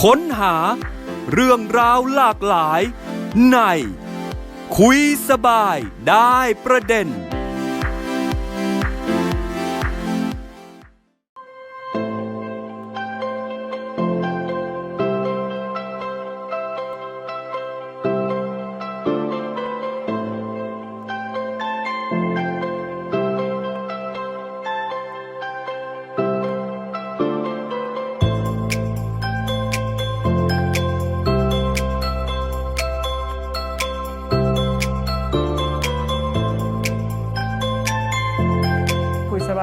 ค้นหาเรื่องราวหลากหลายใน คุยสบายได้ประเด็น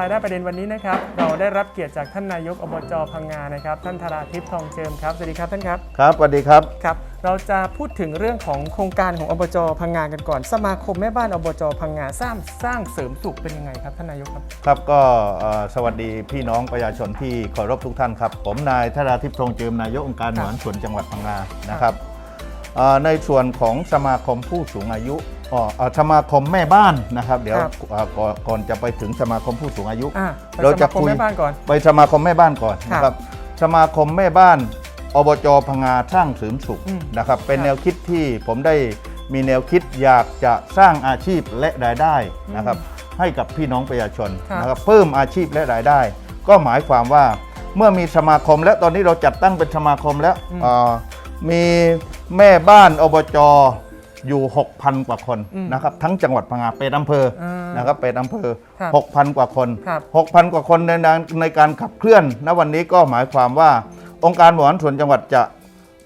ายได้ประเด็นวันนี้นะครับ เราได้รับเกียรติจากท่านนายกอบจพังงานะครับ ท่านธราทิพย์ทองเจิมครับ สวัสดีครับท่านครับ ครับสวัสดีครับ ครับ เราจะพูดถึงเรื่องของโครงการของอบจพังงากันก่อน สมาคมแม่บ้านอบจพังงาสร้างสร้างเสริมสุขเป็นยังไงครับท่านนายกครับ ครับก็เอ่อสวัสดีพี่น้องประชาชนที่เคารพทุกท่านครับ ผมนายธราทิพย์ทองเจิมนายกองค์การครับหนวนส่วนจังหวัดพังงานะครับเอ่อในส่วนของสมาคมผู้สูงอายุ อ๋อเอ่อสมาคมแม่บ้านนะครับ เดี๋ยวครับเอ่อก่อนก่อนจะไปถึงสมาคมผู้สูงอายุ อ่าไปเราสจะมาคมคุย แม่บ้านก่อน ไปสมาคมแม่บ้านก่อนครับนะครับ สมาคมแม่บ้านอบจพังงาสร้างเสริมสุขอืมนะครับ เป็นครับแนวคิดที่ผมได้มีแนวคิดอยากจะสร้างอาชีพและรายได้นะครับ ให้กับพี่น้องประชาชนครับนะครับ เพิ่มอาชีพและรายได้ ก็หมายความว่าเมื่อมีสมาคมและตอนนี้เราจัดตั้งเป็นสมาคมแล้วอืม เอ่อมีแม่บ้านอบจ อยู่ 6,000 กว่าคนอืมนะครับทั้งจังหวัดพังงาเป็นอำเภออ่านนะครับเป็นอำเภอครับ6,000 กว่าคนครับ6,000 กว่าคนในในในการขับเคลื่อนณวันนี้ก็หมายความว่า องค์การบริหารส่วนจังหวัดจะ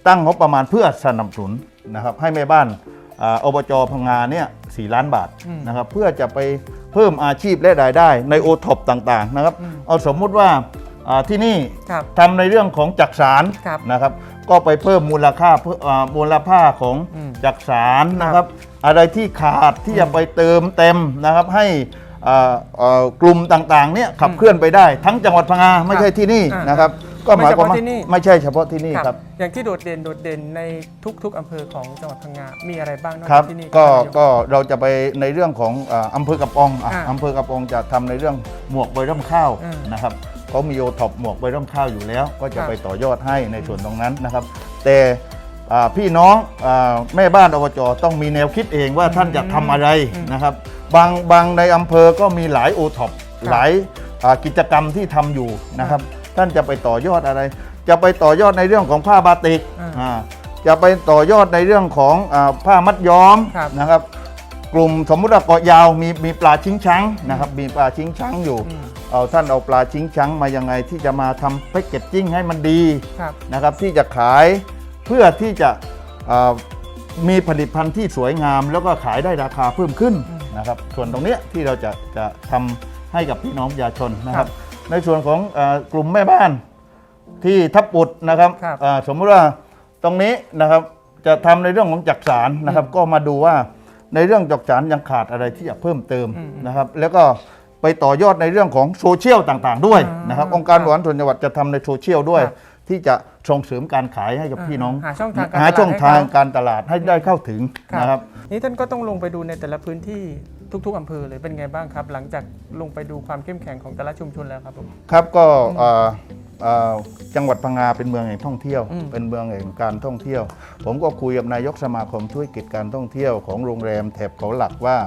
ตั้งงบประมาณเพื่อสนับสนุนนะครับให้แม่บ้านอาอบจพังงาเนี่ยสล้านบาทอืมนะครับเพื่อจะไปเพิ่มอาชีพและรายได้ในโอท็อปต่างๆนะครับอืมเอาสมมุติว่าอ่าที่นี่ครับทำในเรื่องของจักสารครับนะครับ ก็ไปเพิ่มมูลค่าเพิ่มอ่ามูลค่าของอืมจักสารนะครับ อะไรที่ขาดที่จะไปเติมเต็มนะครับ ให้อ่าอ่ากลุ่มต่างๆเนี่ยขับเคลื่อนไปได้ ทั้งจังหวัดพังงาไม่ใช่ที่นี่อ่านนะครับ ก็หมายความว่าไม่เฉพาะที่นี่ ไม่ใช่เฉพาะที่นี่ครับ อย่างที่โดดเด่นโดดเด่นในทุก ๆอำเภอของจังหวัดพังงา มีอะไรบ้างนอกครัจาบกที่นี่ ก็ท่านนายก็เราจะไปในเรื่องของอ่าอำเภอกระปองอะอ่าอำเภอกระปองจะทำในเรื่องหมวกใบร่มข้าวอืมนะครับ เขามีโอท็อปหมวกใบร่มข้าวอยู่แล้ว ก็จะครับไปต่อยอดให้ในส่วนตรงนั้นนะครับ แต่อ่าพี่น้องอาแม่บ้านอบจต้องมีแนวคิดเองว่าท่านจะทำอะไรอืมนะครับ บางบางในอำเภอก็มีหลายโอท็อปครับหลายอ่ากิจกรรมที่ทำอยู่นะครับ ท่านจะไปต่อยอดอะไร จะไปต่อยอดในเรื่องของผ้าบาติกอ่าอ่าจะไปต่อยอดในเรื่องของอาผ้ามัดย้อมครับนะครับ กลุ่มสมมุติว่าเกาะยาวมีมีปลาชิงช้างนะครับมีปลาชิงช้างอยู่อืม เอาท่านเอาปลาชิงช้างมายังไงที่จะมาทำแพ็กเกจจิ้งให้มันดีครับ นะครับที่จะขายเพื่อที่จะอ่ามีผลิตภัณฑ์ที่สวยงาม แล้วก็ขายได้ราคาเพิ่มขึ้นอืมนะครับส่วนตรงเนี้ยที่เราจะจะทำให้กับพี่น้องประชาชนนะคครัรับบในส่วนของอากลุ่มแม่บ้านที่ทับปุดนะครับครับอ่าสมมติว่าตรงนี้นะครับจะทำในเรื่องของจักสารนะครับ ก็มาดูว่าในเรื่องจักสารยังขาดอะไรที่จะเพิ่มเติมอืมนะครับ แล้วก็ ไปต่อยอดในเรื่องของโซเชียลต่างๆ ด้วยอ่านนะครับองค์การครับบริหารส่วนจังหวัดจะทำในโซเชียลด้วยครับที่จะส่งเสริมการขายให้กับอ่าพี่น้อง หาช่องทางการหาตลาดช่องให้ทางเขาการตลาดให้ได้เข้าถึงนะครับนี่ท่านก็ต้องลงไปดูในแต่ละพื้นที่ทุก ๆอำเภอเลยเป็นไงบ้างครับ หลังจากลงไปดูความเข้มแข็งของแต่ละชุมชนแล้วครับผมครับก็เอ่อเอ่อจังหวัดพังงาเป็นเมืองแห่งท่องเที่ยวอืมเป็นเมืองแห่งการท่องเที่ยว ผมก็คุยกับนายกสมาคมธุรกิจการท่องเที่ยวของโรงแรมแถบเขาหลักว่า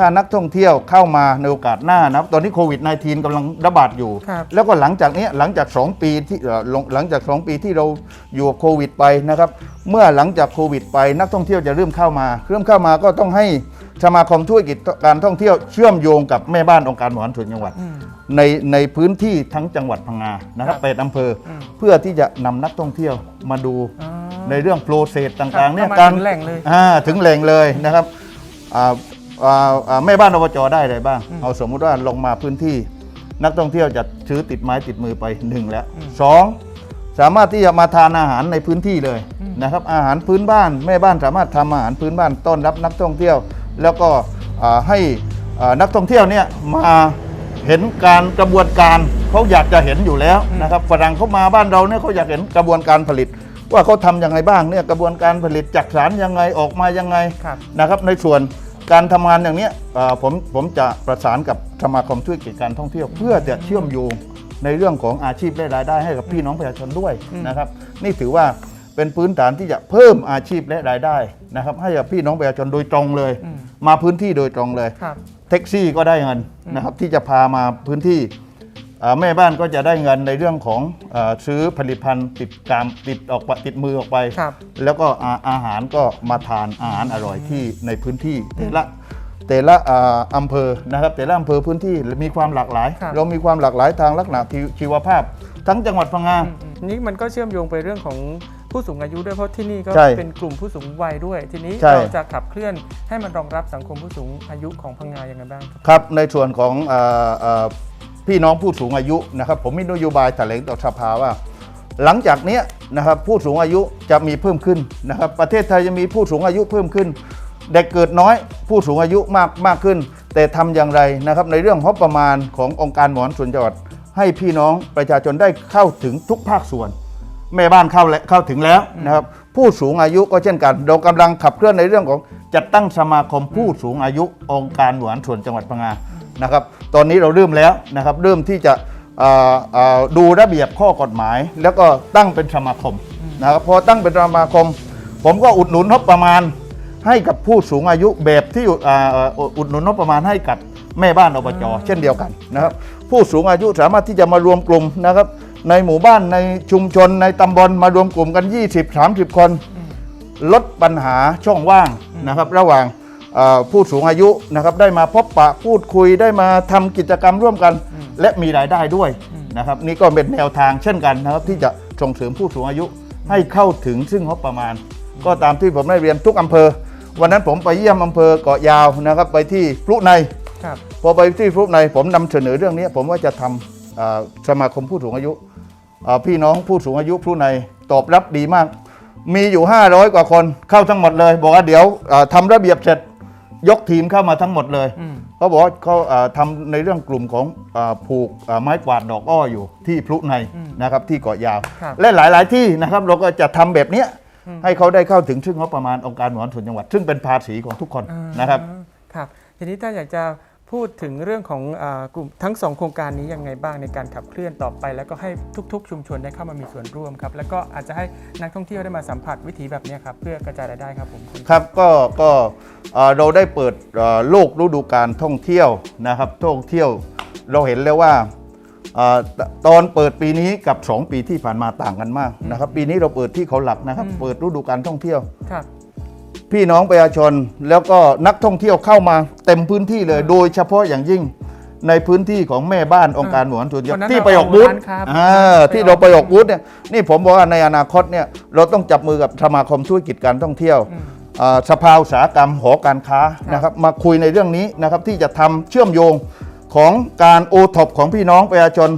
ถ้านักท่องเที่ยวเข้ามาในโอกาสหน้านะตอนนี้โควิด -19 กำลังระบาดอยู่ ครับแล้วก็หลังจากนี้หลังจาก 2 ปีที่เอ่อลงหลังจาก 2 ปีที่เราอยู่กับโควิดไปนะครับ เมื่อหลังจากโควิดไปนักท่องเที่ยวจะเริ่มเข้ามา เริ่มเข้ามาก็ต้องให้สมาคมธุรกิจการท่องเที่ยวเชื่อมโยงกับแม่บ้านองค์การบริหารส่วนจังหวัดอืมในในพื้นที่ทั้งจังหวัดพังงานะครับครับแปดอำเภออมเพื่อที่จะนำนักท่องเที่ยวมาดูอ๋อในเรื่องโปรเซสต่างๆเนี่ยเข้ามาการถึงแหล่งเลย อ่าถึงแหล่งเลยนะครับอ่า อ่าอ่าแม่บ้านอบจได้อะไรบ้างอืมเอาสมมุติว่าลงมาพื้นที่ นักท่องเที่ยวจะซื้อติดไม้ติดมือไปหนึ่งแล้วอืมสองสามารถที่จะมาทานอาหารในพื้นที่เลยอืมนะครับ อาหารพื้นบ้านแม่บ้านสามารถทำอาหารพื้นบ้านต้อนรับนักท่องเที่ยว แล้วก็อ่าให้อ่านักท่องเที่ยวเนี่ยมาเห็นการกระบวนการเขาอยากจะเห็นอยู่แล้วนะครับฝรั่งเขามาบ้านเราเนี่ยเขาอยากเห็นกระบวนการผลิต ว่าเขาทำยังไงบ้างเนี่ยกระบวนการผลิตจักสารยังไงออกมายังไงครับนะครับในส่วน การทำงานอย่างเนี้ยเอ่อผมผมจะประสานกับสมาคมธุรกิจการท่องเที่ยว เพื่อจะเชื่อมโยงในเรื่องของอาชีพและรายได้ให้กับพี่น้องประชาชนด้วยนะครับ นี่ถือว่าเป็นพื้นฐานที่จะเพิ่มอาชีพและรายได้นะครับ ให้กับพี่น้องประชาชนโดยตรงเลย มาพื้นที่โดยตรงเลยครับแท็กซี่ก็ได้เงินนะครับที่จะพามาพื้นที่เอ่อ แม่บ้านก็จะได้เงินในเรื่องของเออซื้อผลิตภัณฑ์ติดกามติดออกไปติดมือออกไปครับแล้วก็อาอาหารก็มาทานอาหารอร่อยที่ในพื้นที่แต่ละแต่ละอ่าอำเภอนะครับแต่ละอำเภอพื้นที่มีความหลากหลายครับเรามีความหลากหลายทางลักษณะชีชีวภาพ ทั้งจังหวัดพังงานี่มันก็เชื่อมโยงไปเรื่องของผู้สูงอายุด้วยเพราะที่นี่ก็ใช่เป็นกลุ่มผู้สูงวัยด้วย ทีนี้ใช่เราจะขับเคลื่อนให้มันรองรับสังคมผู้สูงอายุของพังงาอย่างไรบ้างครับครับในส่วนของเออเอ่อ พี่น้องผู้สูงอายุนะครับ ผมมีนโยบายแถลงต่อสภาว่า หลังจากนี้นะครับผู้สูงอายุจะมีเพิ่มขึ้นนะครับ ประเทศไทยจะมีผู้สูงอายุเพิ่มขึ้น เด็กเกิดน้อยผู้สูงอายุมากมากขึ้น แต่ทำอย่างไรนะครับ ในเรื่องงบประมาณขององค์การบริหารส่วนจังหวัดให้พี่น้องประชาชนได้เข้าถึงทุกภาคส่วน แม่บ้านเข้าและเข้าถึงแล้วนะครับ ผู้สูงอายุก็เช่นกันเรากำลังขับเคลื่อนในเรื่องของจัดตั้งสมาคมผู้สูงอายุองค์การบริหารส่วนจังหวัดพังงานะครับ ตอนนี้เราเริ่มแล้วนะครับเริ่มที่จะดูระเบียบข้อกฎหมาย แล้วก็ตั้งเป็นสมาคมนะครับพอตั้งเป็นสมาคม ผมก็อุดหนุนงบประมาณให้กับผู้สูงอายุแบบที่อยู่อุดหนุนงบประมาณให้กับแม่บ้านอบจเช่นเดียวกันนะครับ ผู้สูงอายุสามารถที่จะมารวมกลุ่มนะครับ ในหมู่บ้านในชุมชนในตำบลมารวมกลุ่มกัน 20-30 คน ลดปัญหาช่องว่างนะครับ ระหว่าง ผู้สูงอายุนะครับได้มาพบปะพูดคุยได้มาทำกิจกรรมร่วมกัน และมีรายได้ด้วยนะครับนี่ก็เป็นแนวทางเช่นกันนะครับที่จะส่งเสริมผู้สูงอายุให้เข้าถึงซึ่งงบประมาณ ก็ตามที่ผมได้เรียนทุกอำเภอ วันนั้นผมไปเยี่ยมอำเภอเกาะยาวนะครับไปที่พลุในครับพอไปที่ฟลุกในผมนำเสนอเรื่องนี้ผมว่าจะทำอ่าสมาคมผู้สูงอายุอ่าพี่น้องผู้สูงอายุพลุในตอบรับดีมาก มีอยู่ 500 กว่าคนเข้าทั้งหมดเลย บอกว่าเดี๋ยวอ่าทำระเบียบเสร็จ ยกทีมเข้ามาทั้งหมดเลยอืมเขาบอกว่าเขาอ่าทำในเรื่องกลุ่มของอาผูกอ่าไม้กวาดดอกอ้ออยู่ที่พลุในนะครับที่เกาะยาวครับและหลาย ๆ ที่นะครับเราก็จะทำแบบเนี้ยให้เขาได้เข้าถึงซึ่งงบประมาณองค์การบริหารส่วนจังหวัด ซึ่งเป็นภาษีของทุกคนนะครับอ่าครับทีนี้ถ้าอยากจะ พูดถึงเรื่องของอากลุ่มทั้งสองโครงการนี้ยังไงบ้างในการขับเคลื่อนต่อไป แล้วก็ให้ทุก ๆ ชุมชนได้เข้ามามีส่วนร่วมครับ แล้วก็อาจจะให้นักท่องเที่ยวได้มาสัมผัสวิถีแบบนี้ครับเพื่อกระจายรายได้ครับผมครับก็ก็เอ่อเราได้เปิดเอ่อโลกฤดูการท่องเที่ยวนะครับท่องเที่ยวเราเห็นแล้วว่าเอ่อตตอนเปิดปีนี้กับ 2 ปีที่ผ่านมาต่างกันมากนะครับปีนี้เราเปิดที่เขาหลักนะครับ เปิดฤดูการท่องเที่ยวครับ พี่น้องประชาชนแล้วก็นักท่องเที่ยวเข้ามาเต็มพื้นที่เลย โดยเฉพาะอย่างยิ่งในพื้นที่ของแม่บ้านองค์การบริหารส่วนจังหวัวันดนั้นที่ไปออกบูธเราเอาร้านครับอ่าที่เราไปออกบูธเนี่ยนี่ผมบอกว่าในอนาคตเนี่ยเราต้องจับมือกับสมาคมธุรกิจการท่องเที่ยวอ่าสภาอุตสาหกรรมหอการค้านะครับมาคุยในเรื่องนี้นะครับที่จะทำเชื่อมโยงของการโอท็อปของพี่น้องประชาชน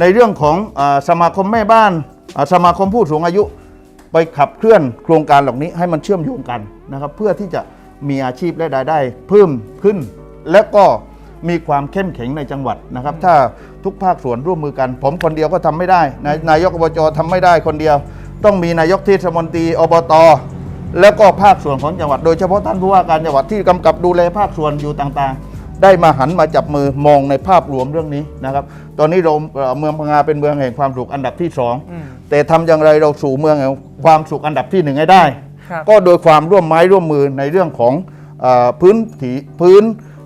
ในเรื่องของอาสมาคมแม่บ้านอ่าสมาคมผู้สูงอายุ ไปขับเคลื่อนโครงการเหล่านี้ให้มันเชื่อมโยงกันนะครับ เพื่อที่จะมีอาชีพและรายได้เพิ่มขึ้น และก็มีความเข้มแข็งในจังหวัดนะครับ ถ้าทุกภาคส่วนร่วมมือกัน ผมคนเดียวก็ทำไม่ได้ นายนายกอบจทำไม่ได้คนเดียว ต้องมีนายกเทศมนตรีอบตแล้วก็ภาคส่วนของจังหวัด โดยเฉพาะท่านผู้ว่าการจังหวัดที่กำกับดูแลภาคส่วนอยู่ต่างๆ ได้มาหันมาจับมือมองในภาพรวมเรื่องนี้นะครับ ตอนนี้เราเอ่อเมืองพังงาเป็นเมืองแห่งความสุขอันดับที่สองอืมแต่ทำอย่างไรเราสู่เมืองแห่งความสุขอันดับที่หนึ่งให้ได้ครับก็โดยความร่วมไม้ร่วมมือในเรื่องของเออพื้นที่พื้น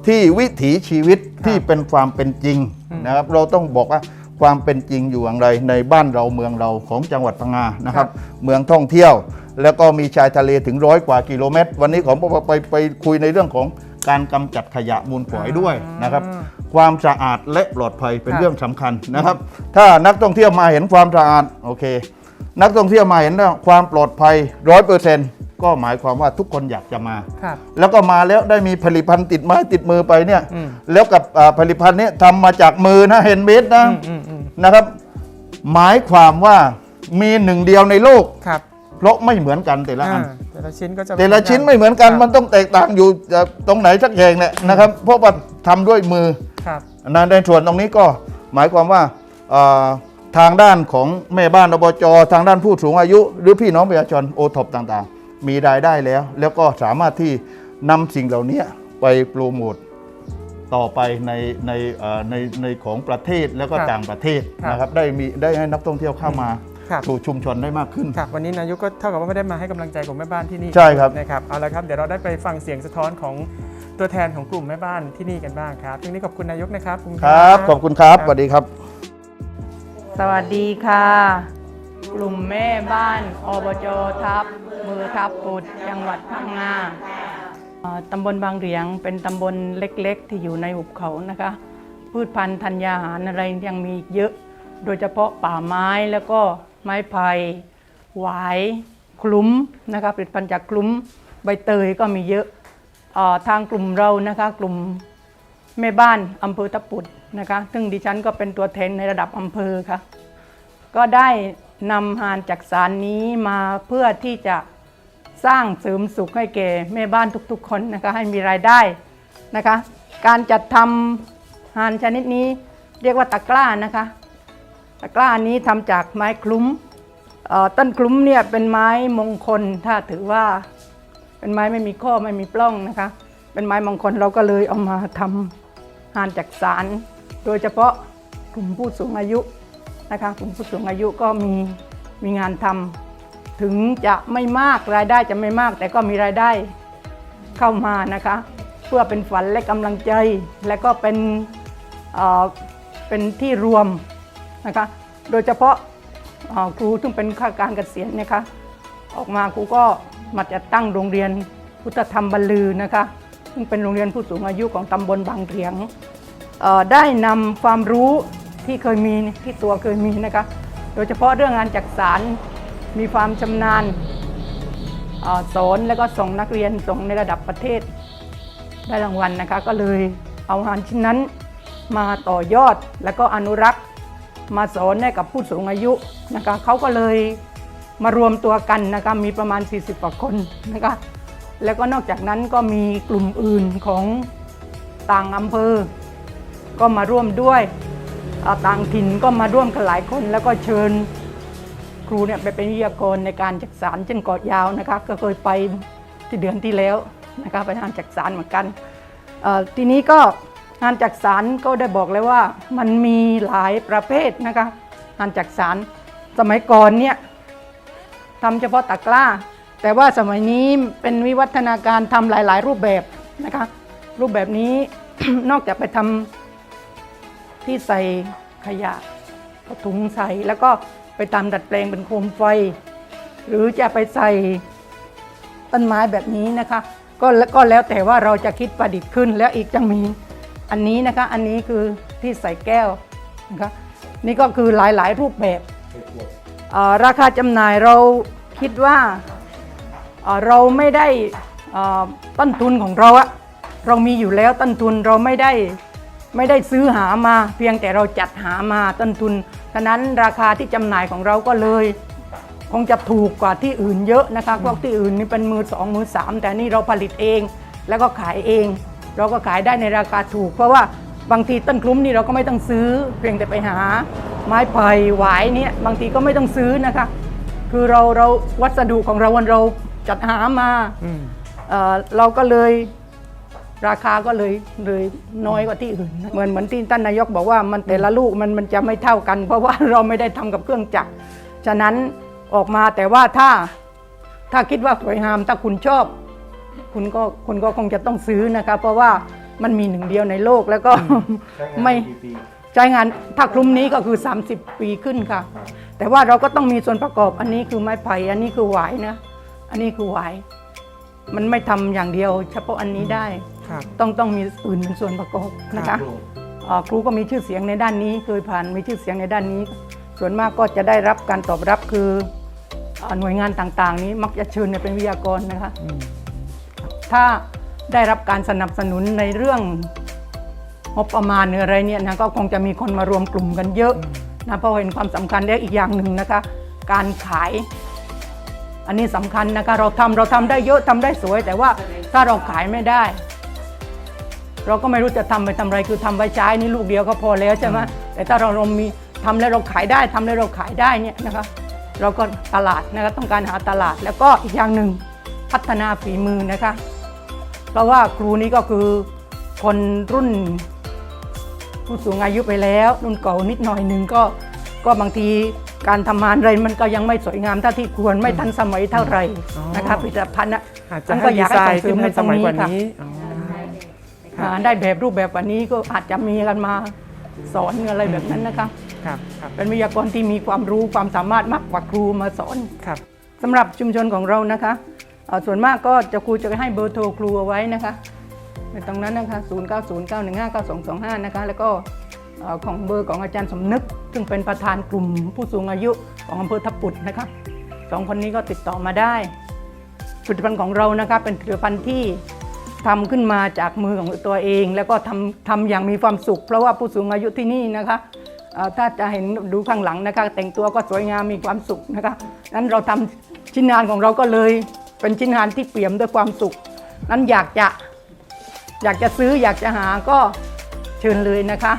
ที่วิถีชีวิตที่เป็นความเป็นจริงนะครับ เราต้องบอกว่าความเป็นจริงอยู่อย่างไรในบ้านเราเมืองเราของจังหวัดพังงานะครับ เมืองท่องเที่ยว แล้วก็มีชายทะเลถึงร้อยกว่ากิโลเมตร วันนี้ผมไปไปไปคุยในเรื่องของ การกำจัดขยะมูลฝอยด้วยนะครับ ความสะอาดและปลอดภัยเป็นครับเรื่องสำคัญนะครับ ถ้านักท่องเที่ยวมาเห็นความสะอาดโอเค นักท่องเที่ยวมาเห็นว่าความปลอดภัยร้อยเปอร์เซ็นต์ก็หมายความว่าทุกคนอยากจะมาครับแล้วก็มาแล้วได้มีผลิตภัณฑ์ติดไม้ติดมือไปเนี่ยอืมแล้วกับอ่าผลิตภัณฑ์เนี้ทำมาจากมือนะเฮนเมดนะอืมอืมอืมนะครับ หมายความว่ามีหนึ่งเดียวในโลกครับ เพราะไม่เหมือนกันแต่ละอันอ่าแต่ละชิ้นก็จะแต่ละชิ้นไม่เหมือนกันครับมันต้องแตกต่างอยู่อ่าตรงไหนสักแห่งเนี่ยนะครับเพราะว่าทำด้วยมือครับนะในส่วนตรงนี้ก็หมายความว่าเอ่อทางด้านของแม่บ้านอบจทางด้านผู้สูงอายุ หรือพี่น้องประชาชนโอท็อปต่างๆ มีรายได้แล้ว แล้วก็สามารถที่นำสิ่งเหล่านี้ไปโปรโมทต่อไปในในเอ่อในในของประเทศแล้วก็ครับต่างประเทศครับนะครับได้มีได้ให้นักท่องเที่ยวเข้ามา ครับ สู่ชุมชนได้มากขึ้น ครับวันนี้นายกก็เท่ากับว่าไม่ได้มาให้กำลังใจกลุ่มแม่บ้านที่นี่ใช่ครับ นะครับเอาละครับเดี๋ยวเราได้ไปฟังเสียงสะท้อนของตัวแทนของกลุ่มแม่บ้านที่นี่กันบ้างครับทีนี้ขอบคุณนายกนะครับขอบคุณครับ ขอบคุณครับสวัสดีครับ สวัสดีค่ะ กลุ่มแม่บ้านอบจทับ มือทับปุดจังหวัดพังงาเอ่อตำบลบางเหรียงเป็นตำบลเล็กๆ ที่อยู่ในหุบเขานะคะ พืชพันธุ์ธัญญาหารอะไรยังมีอีกเยอะ โดยเฉพาะป่าไม้แล้วก็ไม้ไผ่หวายคลุ้มนะคะผลิตภัณฑ์จากคลุ้มใบเตยก็มีเยอะอทางกลุ่มเรานะคะกลุ่มแม่บ้านอำเภอตะปุดนะคะซึ่งดิฉันก็เป็นตัวแทนในระดับอำเภอค่ะก็ได้นำหานจากสารนี้มาเพื่อที่จะสร้างเสริมสุขให้แก่แม่บ้านทุกๆ คนนะคะให้มีรายได้นะคะ การจัดทำหานชนิดนี้เรียกว่าตะกร้านะคะ ตะกร้านี้ทำจากไม้คลุ้มต้นคลุ้มเนี่ยเป็นไม้มงคลถ้าถือว่า เป็นไม้ไม่มีข้อไม่มีปล้องนะคะ เป็นไม้มงคลเราก็เลยเอามาทำหานจากสาร โดยเฉพาะกลุ่มผู้สูงอายุนะคะกลุ่มผู้สูงอายุก็มีมีงานทำถึงจะไม่มากรายได้จะไม่มาก แต่ก็มีรายได้เข้ามานะคะ เพื่อเป็นฝันและกำลังใจ และก็เป็นเป็นที่รวม นะคะ โดยเฉพาะครูซึ่งเป็นข้าราชการเกษียณนะคะ ออกมาครูก็มาจัดตั้งโรงเรียนพุทธธรรมบรรลือนะคะซึ่งเป็นโรงเรียนผู้สูงอายุของตำบลบางเถียงได้นำความรู้ที่เคยมีที่ตัวเคยมีนะคะ โดยเฉพาะเรื่องงานจักสารมีความชำนาญสอนแล้วก็ส่งนักเรียนส่งในระดับประเทศ ได้รางวัลนะคะ ก็เลยเอางานชิ้นนั้นมาต่อยอดแล้วก็อนุรักษ์ มาสอนให้กับผู้สูงอายุนะคะเขาก็เลยมารวมตัวกันนะคะมีประมาณ 40กว่าคนนะคะแล้วก็นอกจากนั้นก็มีกลุ่มอื่นของต่างอำเภอ ก็มาร่วมด้วยต่างถิ่นก็มาร่วมกันหลายคน แล้วก็เชิญครูเนี่ยไปเป็นวิทยากรในการจักสารเช่นเกาะยาวนะคะก็เคยไปที่เดือนที่แล้วนะคะไปงานจักสารเหมือนกันทีนี้ก็ งานจักสารก็ได้บอกเลยว่ามันมีหลายประเภทนะคะงานจักสารสมัยก่อนเนี่ยทำเฉพาะตะกร้า แต่ว่าสมัยนี้เป็นวิวัฒนาการทำหลาย ๆ รูปแบบนะคะรูปแบบนี้นอกจากไปทำที่ใส่ขยะถุงใส่แล้วก็ไปตามดัดแปลงเป็นโคมไฟ หรือจะไปใส่ต้นไม้แบบนี้นะคะ ก็แล้วก็แล้วแต่ว่าเราจะคิดประดิษฐ์ขึ้นแล้วอีกจะมี อันนี้นะคะ อันนี้คือที่ใส่แก้วนะคะนี่ก็คือหลายๆรูปแบบราคาจำหน่ายเราคิดว่าเราไม่ได้ต้นทุนของเราอะเรามีอยู่แล้วต้นทุนเราไม่ได้ไม่ได้ซื้อหามา เพียงแต่เราจัดหามาต้นทุนฉะนั้นราคาที่จำหน่ายของเราก็เลย คงจะถูกกว่าที่อื่นเยอะนะคะพวกที่อื่นนี่เป็นมือสองมือสามแต่นี่เราผลิตเองแล้วก็ขายเอง เราก็ขายได้ในราคาถูก เพราะว่าบางทีต้นคลุ้มนี่เราก็ไม่ต้องซื้อ เพียงแต่ไปหา ไม้ไผ่หวายเนี่ยบางทีก็ไม่ต้องซื้อนะคะ คือเราเราวัสดุของเราวันเราจัดหามาอืมเอ่อเราก็เลยราคาก็เลยเลยน้อยกว่าที่อื่นนะเหมือนเหมือนที่ท่านนายกบอกว่ามันแต่ละลูกมันมันจะไม่เท่ากัน เพราะว่าเราไม่ได้ทำกับเครื่องจักรฉะนั้นออกมาแต่ว่าถ้าถ้าคิดว่าสวยงามถ้าคุณชอบ คุณก็คุณก็คงจะต้องซื้อนะคะ เพราะว่ามันมีหนึ่งเดียวในโลกแล้วก็ไม่ใช้งานถ้าคลุมนี้ก็คือ 30 ปีขึ้นค่ะ แต่ว่าเราก็ต้องมีส่วนประกอบอันนี้คือไม้ไผ่อันนี้คือหวายนะ อันนี้คือหวาย มันไม่ทำอย่างเดียว เฉพาะอันนี้ได้ครับต้องต้องมีอื่นเป็นส่วนประกอบนะคะเอ่อครูก็มีชื่อเสียงในด้านนี้เคยผ่านมีชื่อเสียงในด้านนี้ ส่วนมากก็จะได้รับการตอบรับคือเอ่อหน่วยงานต่างๆ นี้มักจะเชิญเนี่ยเป็นวิทยากรนะคะอืม ถ้าได้รับการสนับสนุนในเรื่องงบประมาณหรืออะไรเนี่ยนะก็คงจะมีคนมารวมกลุ่มกันเยอะนะเพราะเห็นความสำคัญและอีกอย่างหนึ่งนะคะ การขาย อันนี้สำคัญนะคะเราทำเราทำได้เยอะทำได้สวย แต่ว่าถ้าเราขายไม่ได้ เราก็ไม่รู้จะทำไปทำอะไรคือทำไว้ใช้นี่ลูกเดียวก็พอแล้วใช่ไหมแต่ถ้าเราเรามีทำแล้วเราขายได้ทำแล้วเราขายได้เนี่ยนะคะ เราก็ตลาดนะคะต้องการหาตลาดแล้วก็อีกอย่างหนึ่งพัฒนาฝีมือนะคะ เพราะว่าครูนี้ก็คือคนรุ่นผู้สูงอายุไปแล้วรุ่นเก่านิดหน่อยหนึ่งก็ก็บางทีการทำงานอะไรมันก็ยังไม่สวยงามเท่าที่ควรไม่ทันสมัยเท่าไหร่อ๋อนะคะผลิตภัณฑ์นะอาจจะมันให้ก็อดียากไซให้น์ส่งเสริขึ้มนในให้ตสรงมัยนี้กว่าค่ะนี้อ๋ออ่าได้แบบรูปแบบกว่านี้ก็อาจจะมีกันมาสอนอะไรแบบนั้นนะคะครับครับเป็นวิทยากรที่มีความรู้ความสามารถมากกว่าครูมาสอนครับสำหรับชุมชนของเรานะคะเอ่อ ส่วนมากก็จะครูจะให้เบอร์โทรครูเอาไว้นะคะในตรงนั้นนะคะ0 9 0 9 1 5 9 2 2 5 นะคะ แล้วก็ของเบอร์ของอาจารย์สมนึก ซึ่งเป็นประธานกลุ่มผู้สูงอายุของอำเภอทับปุดนะคะสองคนนี้ก็ติดต่อมาได้ผลิตภัณฑ์ของเรานะคะเป็นผลิตภัณฑ์ที่ทำขึ้นมาจากมือของตัวเอง แล้วก็ทำทำอย่างมีความสุข เพราะว่าผู้สูงอายุที่นี่นะคะถ้าจะเห็นดูข้างหลังนะคะแต่งตัวก็สวยงามมีความสุขนะคะนั้นเราทำชิ้นงานของเราก็เลย เป็นชิ้นงานที่เปี่ยมด้วยความสุข นั้นอยากจะอยากจะซื้ออยากจะหาก็เชิญเลยนะคะ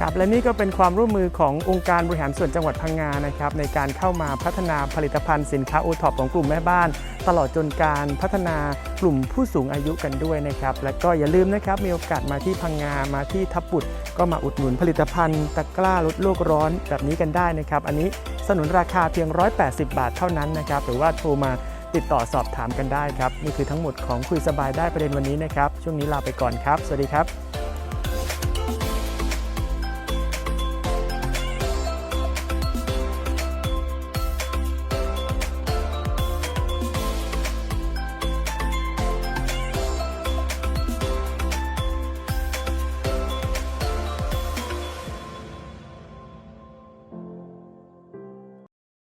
ครับและนี่ก็เป็นความร่วมมือขององค์การบริหารส่วนจังหวัดพังงานะครับในการเข้ามาพัฒนาผลิตภัณฑ์สินค้าโอท็อปของกลุ่มแม่บ้าน ตลอดจนการพัฒนากลุ่มผู้สูงอายุกันด้วยนะครับและก็อย่าลืมนะครับมีโอกาสมาที่พังงามาที่ทับปุดก็มาอุดหนุนผลิตภัณฑ์ ตะกร้าลดโลกร้อนแบบนี้กันได้นะครับ อันนี้สนุนราคาเพียง 180 บาทเท่านั้นนะครับหรือว่าโทรมา ติดต่อสอบถามกันได้ครับ นี่คือทั้งหมดของคุยสบายได้ประเด็นวันนี้นะครับ ช่วงนี้ลาไปก่อนครับ สวัสดีครับ